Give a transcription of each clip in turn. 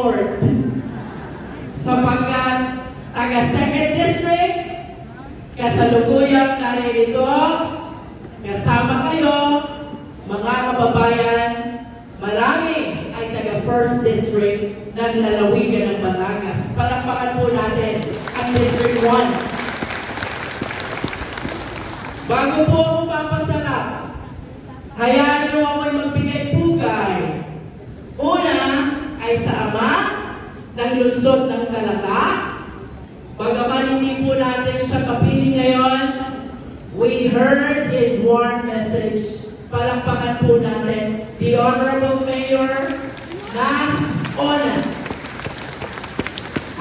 North. Sapagkat taga Second District, kasalukuyang naririto, kasama kayo, mga kababayan, marami ay taga First District ng lalawigan ng Batangas. Palakpakan po natin ang District 1. Bago po ako papasarap, hayaan niyo ako'y magbigay pugay. Una ay sa Ama ng lungsod ng Talaga. Bagaman hindi po natin siya kapiling ngayon, we heard His warm message. Palakpakan po natin the Honorable Mayor Nas Ona.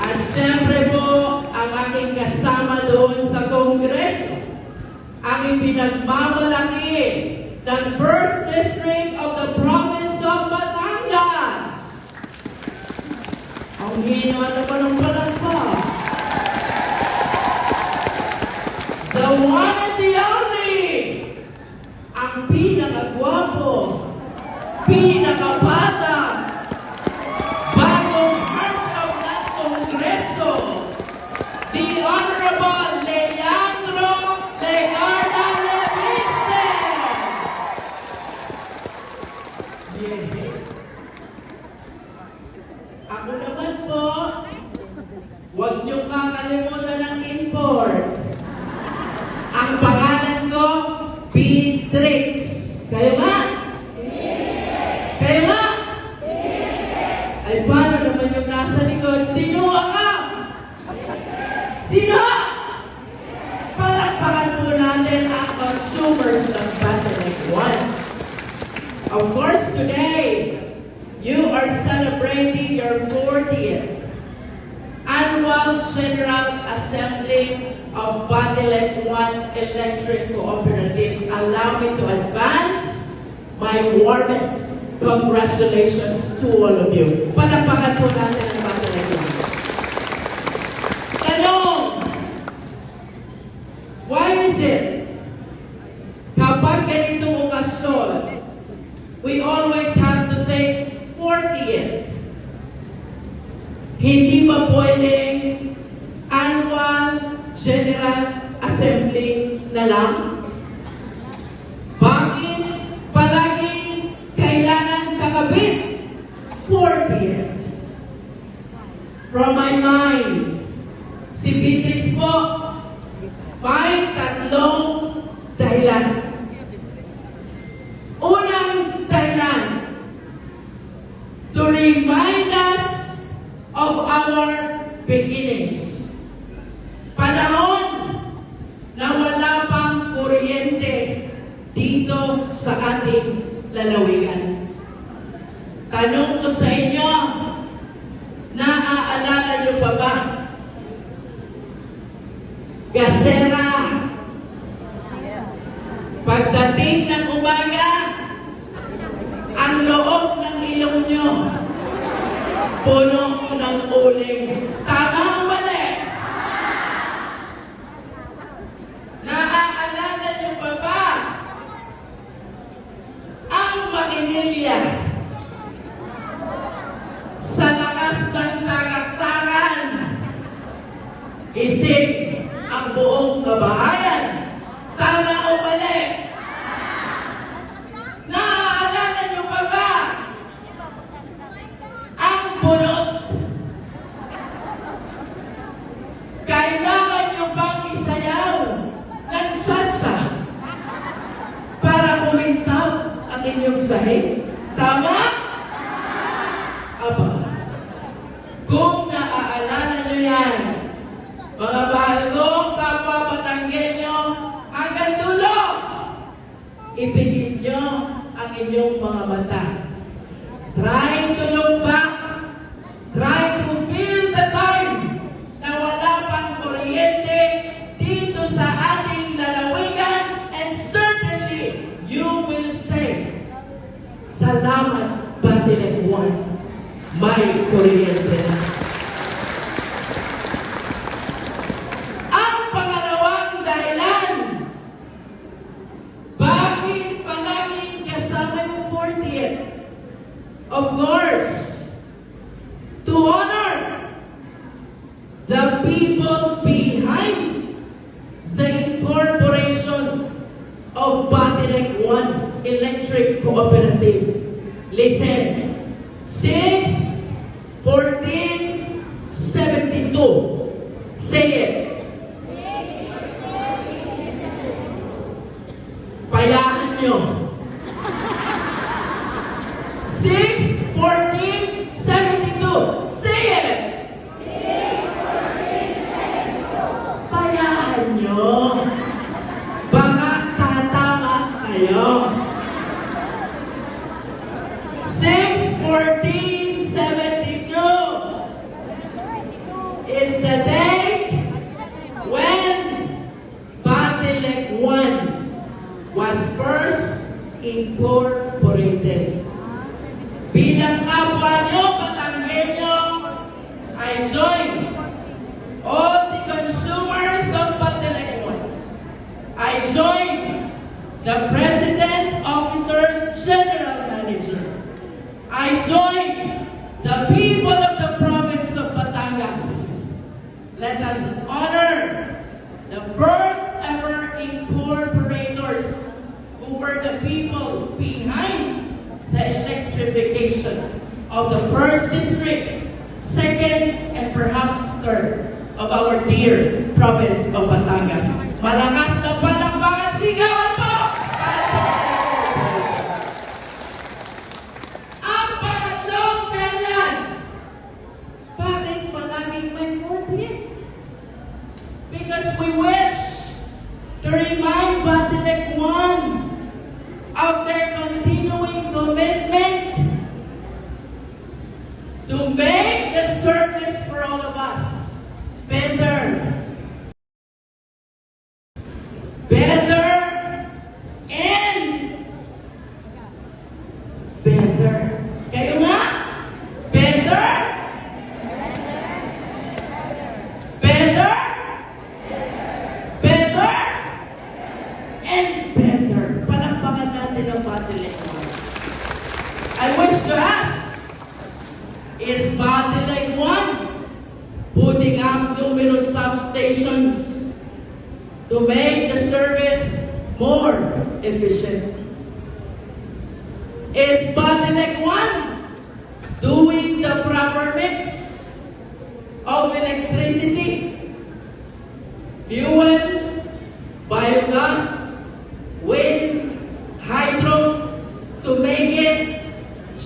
At siyempre po, ang aking kasama doon sa Kongreso, ang ipinagmamalaki ng First District of the Province The one Sino? Palakpakan po natin ang consumers ng Battle One. Of course, today, you are celebrating your 40th Annual General Assembly of Batilet One Electric Cooperative. Allow me to advance my warmest congratulations to all of you. Palakpakan po natin ang Batilet One. Tanong! Why is it kapag ganitong okasyon, we always have to say 40th. Hindi ba pwedeng annual General Assembly na lang? Bakit palaging kailangan kakabit 40th? From my mind, si Beatrix po, may tatlong dahilan. Unang dahilan, to remind us of our beginnings. Panahon na wala pang kuryente dito sa ating lalawigan. Tanong ko sa inyo, naaalala niyo pa ba? Gasera, pagdating ng umaga, ang loob ng ilong nyo, puno ng uling. Tama o mali? Naaalala niyo pa ba ang makinilya sa lakas ng tagaktaran? Isip buong kabahayan. Tama o mali? Naaalala niyo pa ba ang bunot. Kailangan nyo bang isayaw ng salsa para kumintaw ang inyong sahig? Tama? Aba, kung yan, mga mahal kong kapwa Batanggenyo, hanggang dulo, ipigil nyo ang inyong mga mata. Try to look back. Try to feel the time na wala pang kuryente dito sa ating lalawigan and certainly you will say, Salamat, Batilet One. May kuryente na. of Lords to honor the people behind the incorporation of Batilek 1 Electric Cooperative. Listen, 6, 14, 72. Say it. Payaan nyo. The President, Officers, General Manager. I join the people of the province of Batangas. Let us honor the first ever incorporators who were the people behind the electrification of the first district, second, and perhaps third of our dear province of Batangas. Malakas na commitment to make the service for all of us better, better, and better. Kayo nga? Better? Better? Better? And better. Palakpakan natin ang Batilek I wish to ask, is Batilek 1 putting up numerous substations to make the service more efficient? Is Batilek 1 doing the proper mix of electricity, fuel, biogas, wind, hydro, to make it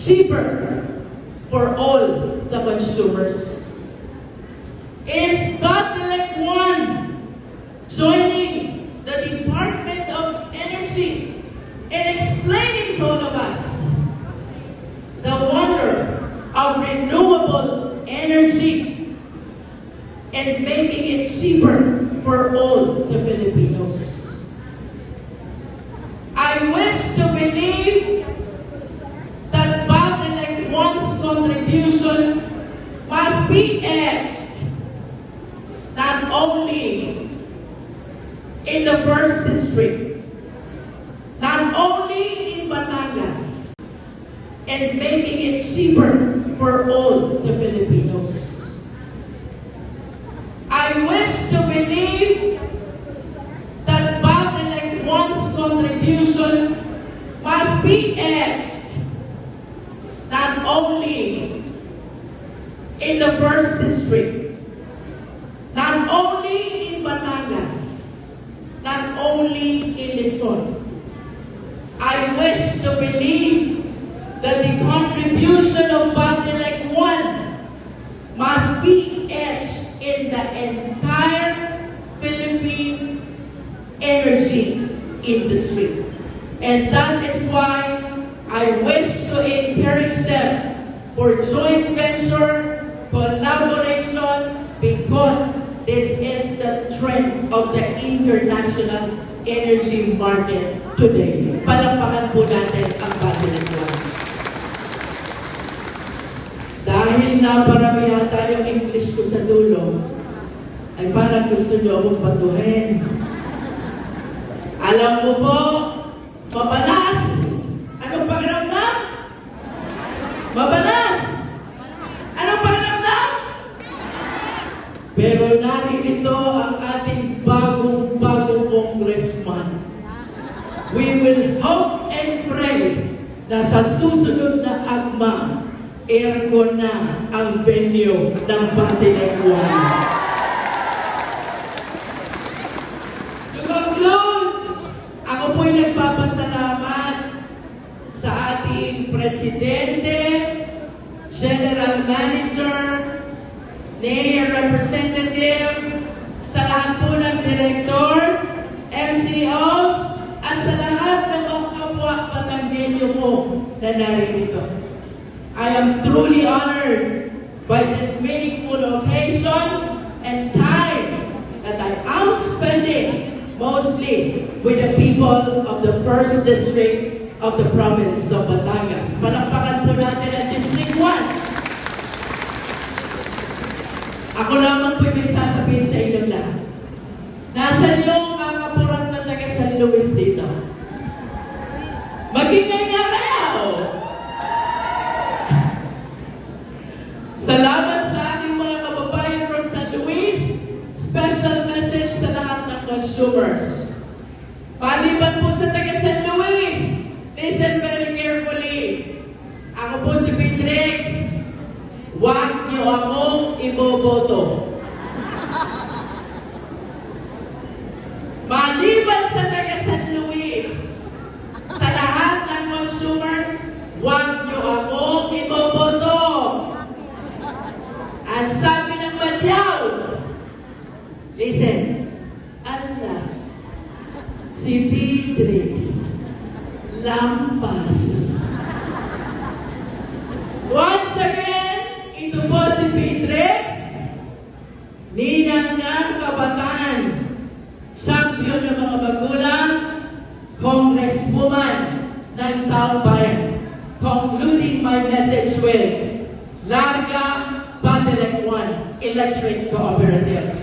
cheaper for all the consumers? Is Batilek 1 joining the Department of Energy and explaining to all of us the wonder of renewable energy and making it cheaper for all the Filipinos. I wish to believe that Batilek One's contribution be asked not only in the first district, not only in Batangas, and making it cheaper for all the Filipinos. I wish to believe that Batilek One's contribution must be asked not only in the first district, not only in Batangas, not only in Luzon. I wish to believe that the contribution of Batilek 1 must be etched in the entire Philippine energy industry. And that is why I wish to encourage them for joint venture, collaboration, because this is the trend of the international energy market today. Palakpakan po natin ang Batilek 1. Dahil naparamihan tayo yung English ko sa dulo, ay parang gusto niyo akong patuhin. Alam mo po, mabalas. Pero narito ang ating bagong-bagong congressman. We will hope and pray na sa susunod na agma, aircon na ang venue ng Batilekuan. Lumaglong! Ako po'y nagpapasalamat sa ating Presidente, General Manager, Mayor Representative, sa lahat po ng Directors, MCOs, at sa lahat ng mga kapwa Batanggenyo ko na narito. I am truly honored by this meaningful occasion and time that I am spending mostly with the people of the first district of the province of Batangas. Palakpakan po natin ang District 1. Ako lamang po may sasabihin sa inyo lahat. Nasaan yung mga kapuran na taga San Luis dito? Magingay nga kayo! Salamat sa ating mga kababayan from San Luis. Special message sa lahat ng consumers. Paliban po sa taga San Luis, listen very carefully. Ako po si Beatrix. Huwag niyo akong iboboto. Maliban sa taga San Luis, sa lahat ng consumers, huwag niyo akong iboboto. Ang sabi ng badyaw, listen, Allah, si Beatrix, lampas. Once again, ito po si Beatrix, ninang ng kabataan, champion ng mga magulang, congresswoman ng taong bayan. Concluding my message with Larga Batalek 1 Electric Cooperative.